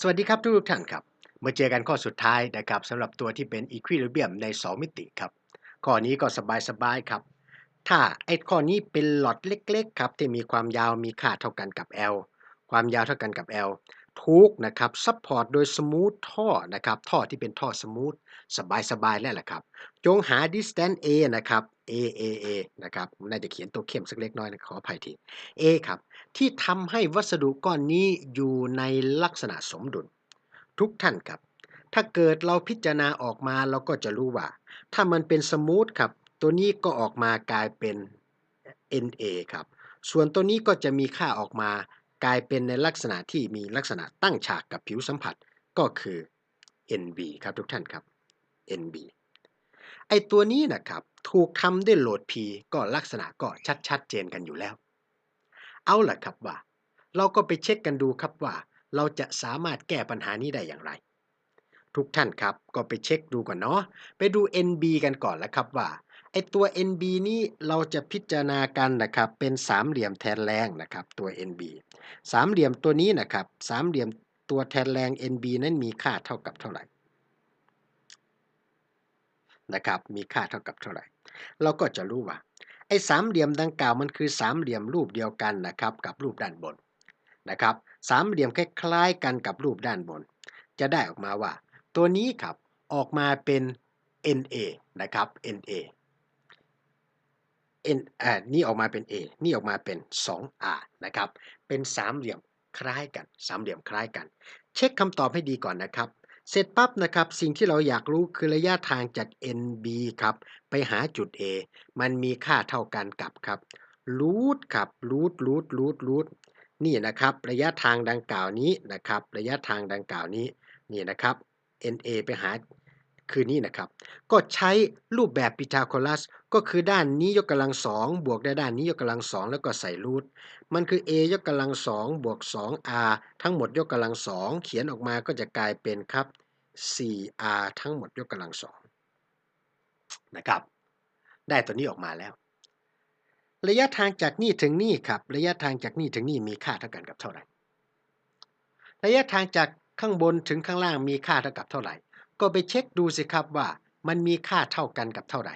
สวัสดีครับทุกท่านครับมาเจอกันข้อสุดท้ายนะครับสำหรับตัวที่เป็น equilibrium ใน 2 มิติครับ ข้อนี้ก็สบายๆครับ ถ้าไอ้ข้อนี้เป็นหลอดเล็กๆครับที่มีความยาวมีค่าเท่ากันกับ L ความยาวเท่ากันกับ L ทุกนะครับซัพพอร์ตโดยสมูทท่อนะครับท่อที่เป็นท่อสมูทสบายๆแล้วแหละครับ จงหา distance A นะครับ A A A นะครับน่าจะเขียนตัวเข้มสักเล็กน้อยนะขออภัยที A ครับ ที่ทำให้วัสดุก้อนนี้อยู่ในลักษณะสมดุล ทุกท่านครับ ถ้าเกิดเราพิจารณาออกมาเราก็จะรู้ว่า ถ้ามันเป็นสมูทครับ ตัวนี้ก็ออกมากลายเป็น NA ครับ ส่วนตัวนี้ก็จะมีค่าออกมากลายเป็นในลักษณะที่มีลักษณะตั้งฉากกับผิวสัมผัสก็คือ NB ครับทุกท่านครับ NB ไอตัวนี้นะครับ ถูกทำด้วยโหลด P ก็ลักษณะก็ชัดชัดเจนกันอยู่แล้ว เอาล่ะครับว่า เราก็ไปเช็คกันดูครับว่า เราจะสามารถแก้ปัญหานี้ได้อย่างไร ทุกท่านครับก็ไปเช็คดูก่อนเนาะไปดู NB กันก่อนแล้วครับว่าไอตัว NB นี้เราจะพิจารณากันนะครับ เป็นสามเหลี่ยมแทนแรงนะครับตัว NB สามเหลี่ยมตัวนี้นะครับ สามเหลี่ยมตัวแทนแรง NB นั้นมีค่าเท่ากับเท่าไหร่ นะครับ มีค่าเท่ากับเท่าไหร่ เราก็จะรู้ว่า ไอ้สามเหลี่ยมดังกล่าวมันคือสามเหลี่ยมรูปเดียวกันนะครับ กับรูปด้านบนนะครับสามเหลี่ยมคล้ายๆกันกับรูปด้านบน จะได้ออกมาว่า ตัวนี้ครับออกมาเป็น NA นะครับ NA N อ่านี่ออกมาเป็น A นี่ออกมาเป็น 2R นะครับ เป็นสามเหลี่ยมคล้ายกัน สามเหลี่ยมคล้ายกัน เช็คคำตอบให้ดีก่อนนะครับ เสร็จปั๊บนะครับ สิ่งที่เราอยากรู้คือระยะทางจาก NB ครับ ไปหาจุด A มันมีค่าเท่ากันกับครับรูทครับรูทรูทรูทรูทนี่นะครับ ระยะทางดังกล่าวนี้นะครับ ระยะทางดังกล่าวนี้นี่นะครับ NA ไปหา คือนี่นะครับ ก็ใช้รูปแบบพีทาโกรัส ก็คือด้านนี้ยกกำลังสองบวกด้ด้านนี้ยกกำลังสองแล้วก็ใส่รูทมันคือ a ยกกำลังสองบวก 2r ทั้งหมดยกกำลังสองเขียนออกมาก็จะกลายเป็นครับ 4r ทั้งหมดยกกำลังสองนะครับ ได้ตัวนี้ออกมาแล้ว ระยะทางจากนี่ถึงนี่ครับ ระยะทางจากนี่ถึงนี่มีค่าเท่ากันกับเท่าไหร่ ระยะทางจากข้างบนถึงข้างล่างมีค่าเท่ากับเท่าไหร่ ก็ไปเช็คดูสิครับว่ามันมีค่าเท่ากันกับเท่าไหร่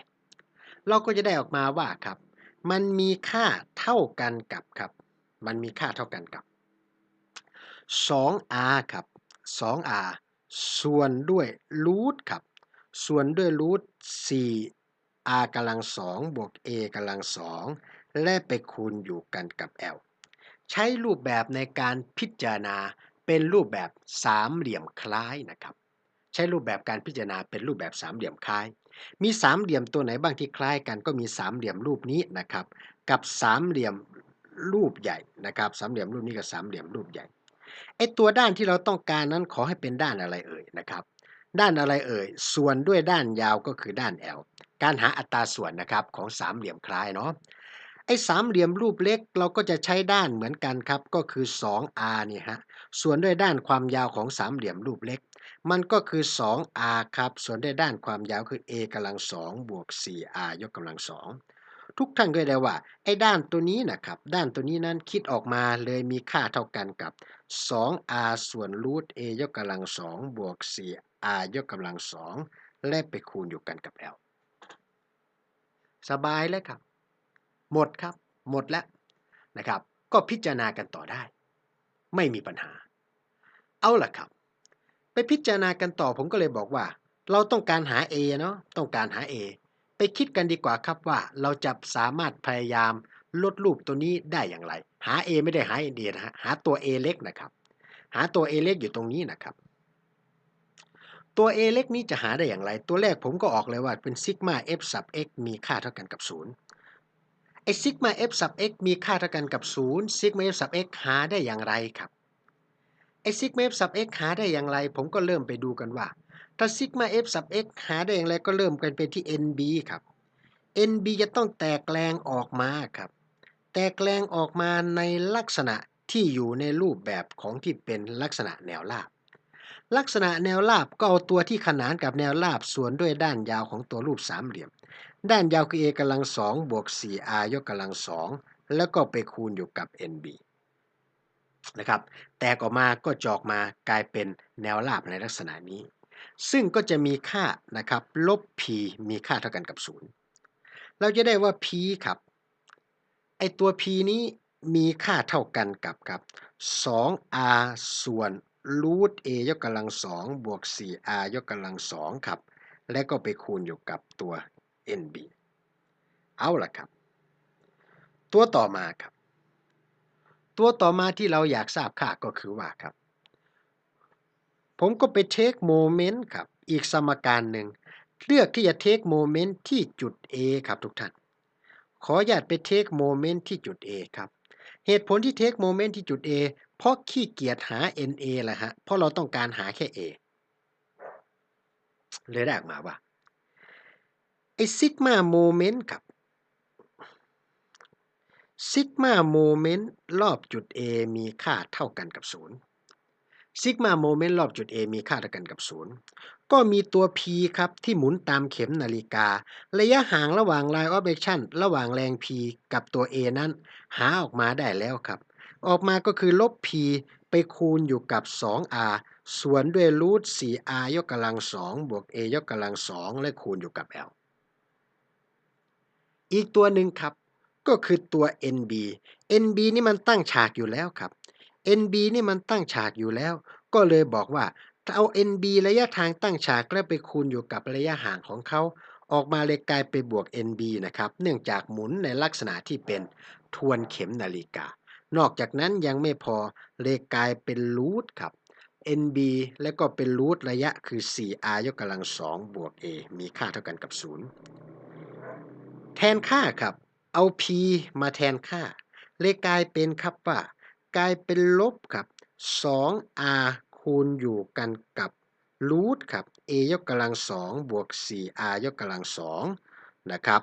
เราก็จะได้ออกมาว่าครับ มันมีค่าเท่ากันกับครับ มันมีค่าเท่ากันกับ 2r ครับ 2r ส่วนด้วยรูทครับ ส่วนด้วยรูท 4r กำลัง2บวก a กำลัง2และไปคูณอยู่กันกับ l ใช้รูปแบบในการพิจารณาเป็นรูปแบบสามเหลี่ยมคล้ายนะครับ ช้รูปแบบการพิจารณาเป็นรูปแบบสามเหลี่ยมคล้าย มีสามเหลี่ยมตัวไหนบ้างที่คล้ายกันก็มีสามเหลี่ยมรูปนี้นะครับ กับสามเหลี่ยมรูปใหญ่นะครับสามเหลี่ยมรูปนี้กับสามเหลี่ยมรูปใหญ่ไอตัวด้านที่เราต้องการนั้นขอให้เป็นด้านอะไรเอ่ยนะครับ ด้านอะไรเอ่ย ส่วนด้วยด้านยาวก็คือด้าน L การหาอัตราส่วนนะครับของสามเหลี่ยมคล้ายเนาะไอ้สามเหลี่ยมรูปเล็กเราก็จะใช้ด้านเหมือนกันครับ ก็คือ 2r เนี่ยฮะส่วนด้วยด้านความยาวของสามเหลี่ยมรูปเล็ก มันก็คือ 2r ครับ ส่วนด้ด้านความยาวคือ a กำลัง2บวก 4r ยกกำลัง2ทุกท่านก็ได้ว่า ไอ้ด้านตัวนี้นะครับ ด้านตัวนี้นั้นคิดออกมาเลยมีค่าเท่ากันกับ 2r ส่วนรูท a ยกกำลัง2บวก 4r ยกกำลัง2และไปคูณอยู่กันกับ l สบายแล้วครับ หมดครับ หมดแล้วนะครับ ก็พิจารณากันต่อได้ ไม่มีปัญหา เอาล่ะครับ พิจารณากันต่อผมก็เลยบอกว่า เราต้องการหา A เนาะต้องการหา A ไปคิดกันดีกว่าครับว่าเราจะสามารถพยายามลดรูปตัวนี้ได้อย่างไร หา A ไม่ได้หา A เดียนะฮะหาตัว A เล็กนะครับ หาตัว A เล็กอยู่ตรงนี้นะครับ ตัว A เล็กนี้จะหาได้อย่างไร ตัวแรกผมก็ออกเลยว่าเป็นซิกมา f sub x มีค่าเท่ากันกับ 0ไอซิกมา f sub x มีค่าเท่ากันกับ 0ซิกมา f sub x หาได้อย่างไรครับ ไอซิกมา f sub x หาได้อย่างไร ผมก็เริ่มไปดูกันว่า ถ้าซิกมา f sub x หาได้อย่างไรก็เริ่มกันไปที่ nb ครับ nb จะต้องแตกแรงออกมาครับ แตกแรงออกมาในลักษณะที่อยู่ในรูปแบบของที่เป็นลักษณะแนวราบ ลักษณะแนวราบก็เอาตัวที่ขนานกับแนวราบส่วนด้วยด้านยาวของตัวรูปสามเหลี่ยม ด้านยาวคือ a กำลัง2บวก 4r ยกกำลัง2แล้วก็ไปคูณอยู่กับ nb นะครับ แตกออกมาก็จออกมากลายเป็นแนวราบในลักษณะนี้ ซึ่งก็จะมีค่านะครับลบ p มีค่าเท่ากันกับ 0 เราจะได้ว่า p ครับไอตัว p นี้มีค่าเท่ากันกับครับ 2r ส่วนรูท a ยกกำลัง 2 บวก 4r ยกกำลัง 2 ครับ และก็ไปคูณอยู่กับตัว nb เอาล่ะครับ ตัวต่อมาครับ ตัวต่อมาที่เราอยากทราบค่าก็คือว่าครับ ผมก็ไปเทคโมเมนต์ครับ อีกสมการหนึ่ง เลือกที่จะเทคโมเมนต์ที่จุด A ครับทุกท่าน ขออยากไปเทคโมเมนต์ที่จุด A ครับ เหตุผลที่เทคโมเมนต์ที่จุด A เพราะขี้เกียจหา NA แหละฮะ เพราะเราต้องการหาแค่ A เลยได้ออกมาว่าไอซิกมาโมเมนต์ครับ ซิกมาโมเมนต์รอบจุด A มีค่าเท่ากันกับ 0 ซิกมาโมเมนต์รอบจุด A มีค่าเท่ากันกับ 0 ก็มีตัว P ครับที่หมุนตามเข็มนาฬิกา ระยะห่างระหว่าง line of action ระหว่างแรง P กับตัว A นั้น หาออกมาได้แล้วครับ ออกมาก็คือลบ P ไปคูณอยู่กับ 2r ส่วนด้วยรูท 4r ยกกำลัง 2 บวก a ยกกำลัง 2 และคูณอยู่กับ l อีกตัวหนึ่งครับ ก็คือตัว NB NB นี่มันตั้งฉากอยู่แล้วครับ NB นี่มันตั้งฉากอยู่แล้ว ก็เลยบอกว่าถ้าเอา NB ระยะทางตั้งฉากแล้วไปคูณอยู่กับระยะห่างของเขา ออกมาเลยกลายไปบวก NB นะครับ เนื่องจากหมุนในลักษณะที่เป็นทวนเข็มนาฬิกา นอกจากนั้นยังไม่พอเลยกลายเป็นรูทครับ NB แล้วก็เป็นรูทระยะคือ 4r ยกกำลัง2บวก a มีค่าเท่ากันกับ 0 แทนค่าครับ เอา p มาแทนค่า เลยกลายเป็นครับว่า กลายเป็นลบครับ 2r คูณอยู่กันกับรูทครับ a ยกกำลัง2บวก 4r ยกกำลัง2นะครับ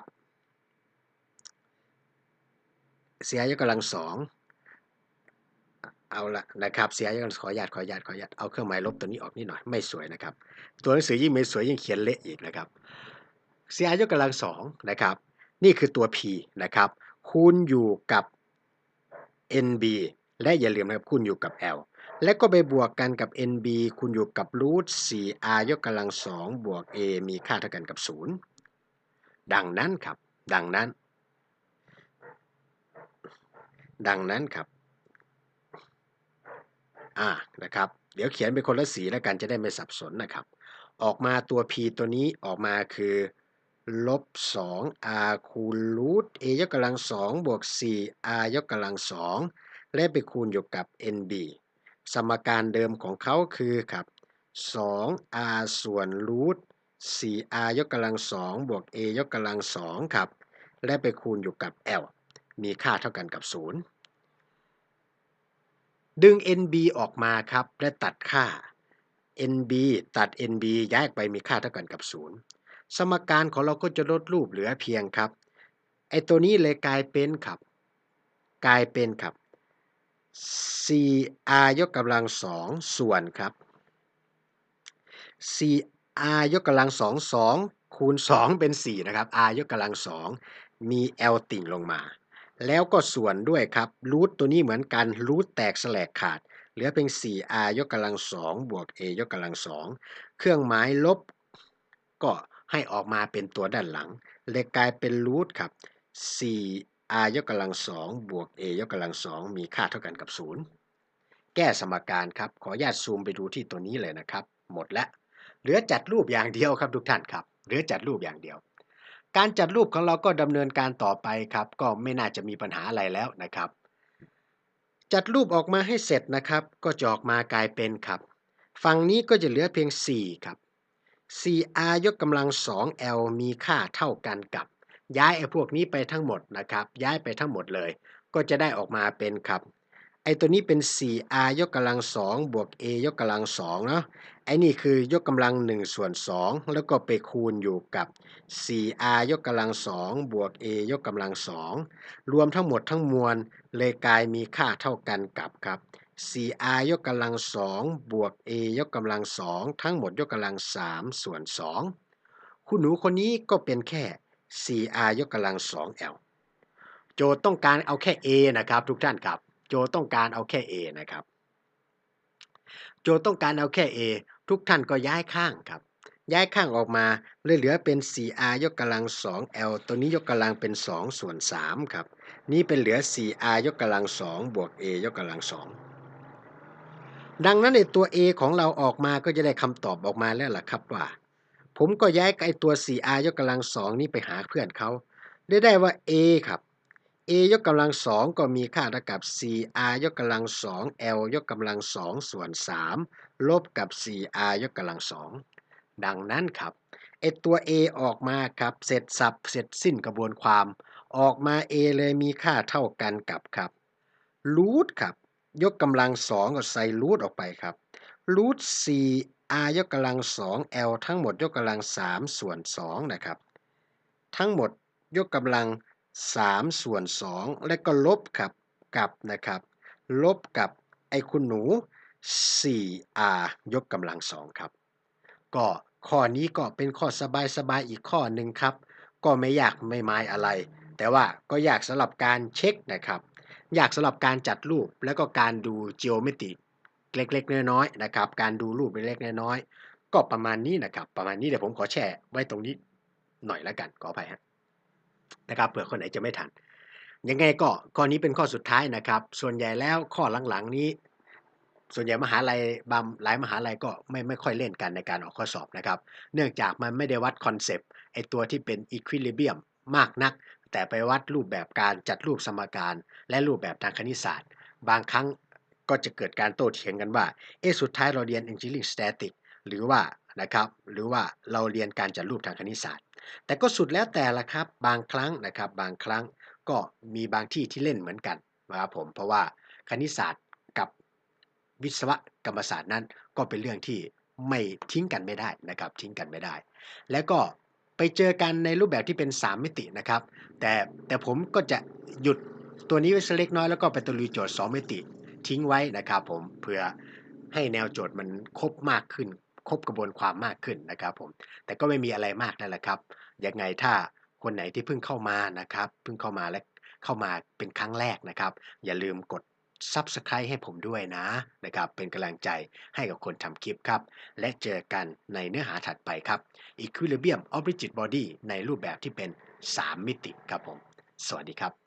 4r ยกกำลัง2เอาละนะครับเสียยังขอหยาดขอหยาดขอหยาดเอาเครื่องหมายลบตัวนี้ออกนิดหน่อยไม่สวยนะครับ ตัวหนังสือยิ่งไม่สวยยิ่งเขียนเละอีกนะครับเสียยกกำลังสองนะครับ นี่คือตัว p นะครับ คูณอยู่กับ nb และอย่าลืมนะครับคูณอยู่กับ l และก็ไปบวกกันกับ nb คูณอยู่กับรูท 4r ยกกำลังสองบวก a มีค่าเท่ากันกับ 0 ดังนั้นครับ ดังนั้น ดังนั้นครับ อ่า นะครับ เดี๋ยวเขียนเป็นคนละสีแล้วกันจะได้ไม่สับสนนะครับ ออกมาตัว p ตัวนี้ออกมาคือ ลบ 2r คูณรูท a ยกกำลัง2บวก 4r ยกกำลัง2และไปคูณอยู่กับ nb สมการเดิมของเขาคือครับ 2r ส่วนรูท 4r ยกกำลัง2บวก a ยกกำลัง2ครับ และไปคูณอยู่กับ l มีค่าเท่ากันกับ 0 ดึง NB ออกมาครับ และตัดค่า NB ตัด NB ย้ายไปมีค่าเท่ากันกับ 0 สมการของเราก็จะลดรูปเหลือเพียงครับ ไอตัวนี้เลยกลายเป็นครับ กลายเป็นครับ 4r ยกกำลัง2ส่วนครับ 4r ยกกำลัง2 2คูณ 2 เป็น 4 นะครับ r ยกกำลัง2มี l ติ่งลงมา แล้วก็ส่วนด้วยครับรูทตัวนี้เหมือนกันรูทแตกแสลกขาด เหลือเป็น 4r ยกกำลัง2บวก a ยกกำลัง2เครื่องหมายลบก็ ให้ออกมาเป็นตัวด้านหลัง เลยกลายเป็นรูทครับ 4r ยกกำลัง2บวก a ยกกำลัง2มีค่าเท่ากันกับ 0 แก้สมการครับ ขออนุญาตซูมไปดูที่ตัวนี้เลยนะครับ หมดแล้วเหลือจัดรูปอย่างเดียวครับทุกท่านครับ เหลือจัดรูปอย่างเดียว การจัดรูปของเราก็ดำเนินการต่อไปครับ ก็ไม่น่าจะมีปัญหาอะไรแล้วนะครับ จัดรูปออกมาให้เสร็จนะครับ ก็จะออกมากลายเป็นครับ ฝั่งนี้ก็จะเหลือเพียง 4 ครับ 4r ยกกำลัง 2l มีค่าเท่ากันกับ ย้ายไอ้พวกนี้ไปทั้งหมดนะครับ ย้ายไปทั้งหมดเลย ก็จะได้ออกมาเป็นครับ ไอ้ตัวนี้เป็น 4r ยกกำลัง 2 บวก a ยกกำลัง2เนาะ ไอ้นี่คือยกกำลัง 1 ส่วน 2 แล้วก็ไปคูณอยู่กับ 4r ยกกำลัง 2 บวก a ยกกำลัง 2 รวมทั้งหมดทั้งมวลเลยกลายมีค่าเท่ากันกับครับ 4r ยกกำลัง2บวก a ยกกำลัง2ทั้งหมดยกกำลัง3ส่วน2คุณหนูคนนี้ก็เป็นแค่ 4r ยกกำลัง 2l โจทย์ต้องการเอาแค่ a นะครับ ทุกท่านครับ โจทย์ต้องการเอาแค่ a นะครับ โจทย์ต้องการเอาแค่ a ทุกท่านก็ย้ายข้างครับ ย้ายข้างออกมาเลยเหลือเป็น 4r ยกกำลัง 2l ตัวนี้ยกกำลังเป็น2ส่วน3ครับ นี้เป็นเหลือ 4r ยกกำลัง2บวก a ยกกำลัง2 ดังนั้นในตัว a ของเราออกมาก็จะได้คำตอบออกมาแล้วล่ะครับว่า ผมก็ย้ายไอตัว 4r ยกกำลัง2นี้ไปหาเพื่อนเขาได้ได้ว่า a ครับ a ยกกำลัง2ก็มีค่าเท่ากับ 4r ยกกำลัง 2l ยกกำลัง2ส่วน 3 ลบกับ 4r ยกกำลัง2ดังนั้นครับไอตัว a ออกมาครับ เสร็จสับเสร็จสิ้นกระบวนความ ออกมา a เลยมีค่าเท่ากันกับครับรูทครับ ยกกำลัง2ก็ใส่รูทออกไปครับรูท 4r ยกกำลัง 2l ทั้งหมดยกกำลัง3ส่วน2นะครับ ทั้งหมดยกกำลัง3ส่วน2และก็ลบครับกับนะครับ ลบกับไอ้คุณหนู 4r ยกกำลัง2ครับ ก็ข้อนี้ก็เป็นข้อสบายๆอีกข้อหนึ่งครับ ก็ไม่ยากไม่ไม้อะไร แต่ว่าก็ยากสำหรับการเช็คนะครับ ยากสำหรับการจัดรูปแล้วก็การดู geometry เล็กๆ น้อยๆนะครับ การดูรูปเล็กๆ น้อยๆ ก็ประมาณนี้นะครับ ประมาณนี้เดี๋ยวผมขอแชร์ไว้ตรงนี้หน่อยแล้วกัน ขออภัยฮะนะครับเผื่อคนไหนจะไม่ทัน ยังไงก็ข้อนี้เป็นข้อสุดท้ายนะครับ ส่วนใหญ่แล้วข้อหลังๆนี้ ส่วนใหญ่มหาลัยบางหลายมหาลัยก็ไม่ไม่ค่อยเล่นกันในการออกข้อสอบนะครับ เนื่องจากมันไม่ได้วัดคอนเซปต์ไอตัวที่เป็นอีควิลิเบียมมากนัก แต่ไปวัดรูปแบบการจัดรูปสมการ และรูปแบบทางคณิตศาสตร์ บางครั้งก็จะเกิดการโต้เถียงกันว่า เอะสุดท้ายเราเรียน Engineering Static หรือว่านะครับหรือว่าเราเรียนการจัดรูปทางคณิตศาสตร์ แต่ก็สุดแล้วแต่ละครับบางครั้งนะครับบางครั้งก็มีบางที่ที่เล่นเหมือนกันนะครับผมเพราะว่าคณิตศาสตร์กับวิศวกรรมศาสตร์นั้น ก็เป็นเรื่องที่ไม่ทิ้งกันไม่ได้นะครับทิ้งกันไม่ได้ แล้วก็ ไปเจอกันในรูปแบบที่เป็น 3 มิตินะครับ แต่แต่ผมก็จะหยุดตัวนี้ไว้สักเล็กน้อยแล้วก็ไปตะลุยโจทย์ 2 มิติทิ้งไว้นะครับผมเพื่อให้แนวโจทย์มันครบมากขึ้น ครบกระบวนความมากขึ้นนะครับผมแต่ก็ไม่มีอะไรมากนั่นแหละครับยังไงถ้าคนไหนที่เพิ่งเข้ามานะครับเพิ่งเข้ามาและเข้ามาเป็นครั้งแรกนะครับ อย่าลืมกด Subscribe ให้ผมด้วยนะนะครับ เป็นกำลังใจให้กับคนทำคลิปครับ และเจอกันในเนื้อหาถัดไปครับ Equilibrium of Rigid Body ในรูปแบบที่เป็น 3 มิติครับผม สวัสดีครับ